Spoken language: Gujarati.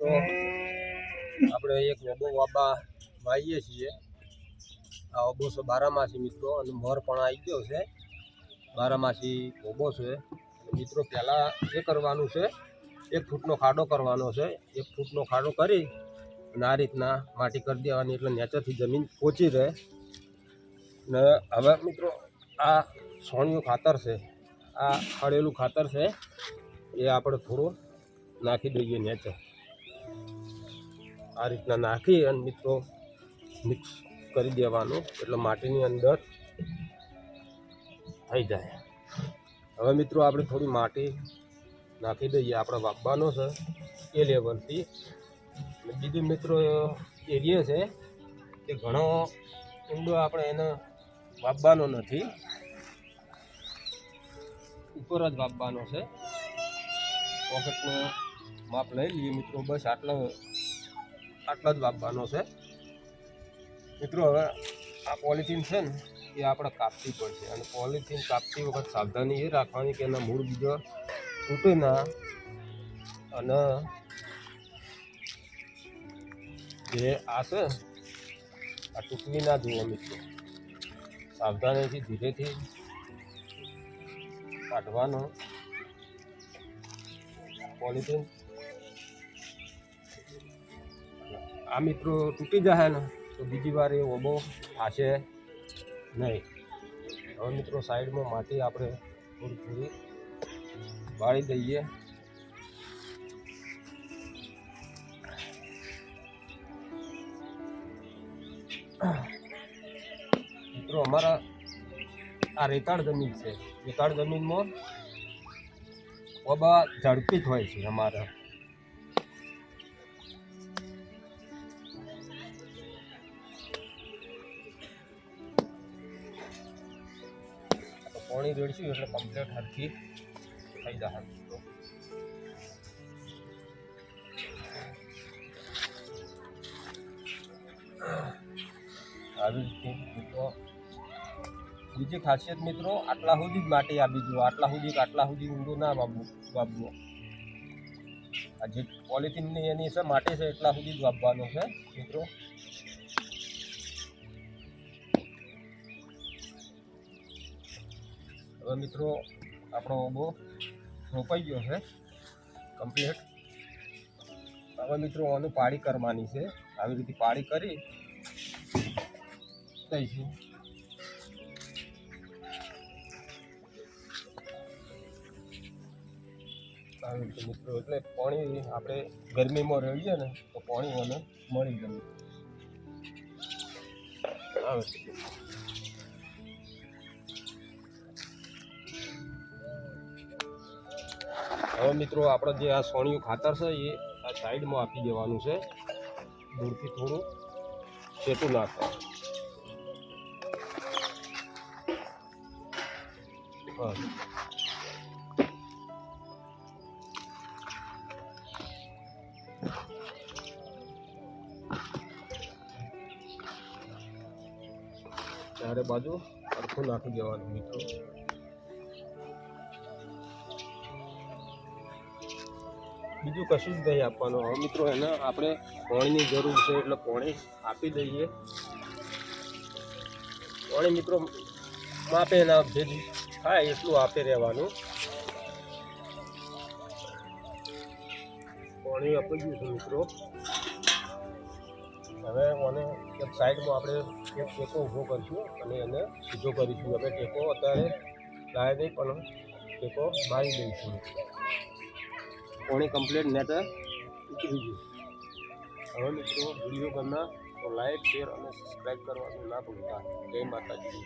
તો આપણે એક ઓબો વાબા વાઈએ છીએ. આ ઓબો છે બારામાસી મિત્રો, અને મોર પણ આવી ગયો છે. બારામાસી ઓબો છે. મિત્રો, પહેલાં એ કરવાનું છે, એક ફૂટનો ખાડો કરવાનો છે. એક ફૂટનો ખાડો કરી અને આ રીતના માટી કરી દેવાની, એટલે નેચરથી જમીન પહોંચી રહે. ને હવે મિત્રો, આ સોણિયું ખાતર છે, આ ખડેલું ખાતર છે, એ આપણે થોડું નાખી દઈએ નેચર. આ રીતના નાખી અને મિત્રો મિક્સ કરી દેવાનું. એટલે માટીની અંદર થઈ જાય. હવે મિત્રો આપણે થોડી માટી નાખી દઈએ. આપણે વાપવાનો છે એ લેવલથી. બીજું મિત્રો એરિયા છે કે ઘણો ઊંડો આપણે એને વાપવાનો નથી. ઉપર જ વાપવાનો છે. પોકેટનું માપ લઈ લઈએ મિત્રો. બસ આટલો આટલા જ વાપવાનો છે. મિત્રો, હવે આ પોલિથીન છે ને, એ આપણે કાપવી પડશે. અને પોલિથીન કાપતી વખત સાવધાની એ રાખવાની કે એના મૂળ બીજો તૂટે ના. અને જે આ છે, આ તૂટવી ના જુઓ મિત્રો. સાવધાનીથી ધીરેથી કાઢવાનો. પોલિથીન આ મિત્રો તૂટી જશે ને, તો બીજી વાર એ ઓબો થશે નહીં. હવે મિત્રો સાઈડમાં માટી આપણે થોડી થોડી વાળી દઈએ. મિત્રો અમારા આ રેતાળ જમીન છે. રેતાળ જમીનમાં ઓબા ઝડપી જ હોય છે અમારા. પાણી રેડશું એટલે કમ્પ્લીટ હરખી થઈ જશે. આવી રીતે મિત્રો. બીજી ખાસિયત મિત્રો, આટલા સુધી જ માટી આપી જુઓ. આટલા સુધી આટલા સુધી ઊંડું ના વાપવું વાપવું આ જે પોલિથીનની એની છે, માટી છે, એટલા સુધી જ વાપવાનું છે મિત્રો. હવે મિત્રો, આપણો ઓબો રોપાઈ ગયો છે. કમ્પ્લીટ હવે મિત્રો, આનું પાળી કરવાની છે. આવી રીતે પાળી કરી દઈશું. આવી રીતે મિત્રો, એટલે પાણી આપણે ગરમીમાં રહીએ ને, તો પાણી મને મળી ગયું. આવે હવે મિત્રો, આપણે જે આ સોણિયું ખાતર છે એ આ સાઈડમાં આપી દેવાનું છે. દૂરથી થોડું છેટું નાખવાનું બસ. ચારે બાજુ અડખું નાખી દેવાનું મિત્રો. બીજું કશું જ નહીં આપવાનું. હવે મિત્રો એને આપણે પાણીની જરૂર છે એટલે પાણી આપી દઈએ. પાણી મિત્રો માપે એના ભેજ થાય એટલું આપે રહેવાનું. પાણી આપી ગયું છે મિત્રો. હવે મને એક સાઈડમાં આપણે એક ટેકો ઊભો કરીશું અને એને સીધો કરીશું. હવે ટેકો અત્યારે લાવે નહીં પણ ટેકો મારી દઈશું. પાણી કમ્પ્લીટ નેટ ઉતરી ગયું. હવે મિત્રો વીડિયો કરના તો લાઈક શેર અને સબસ્ક્રાઈબ કરવાનું ના ભૂલતા. જય માતાજી.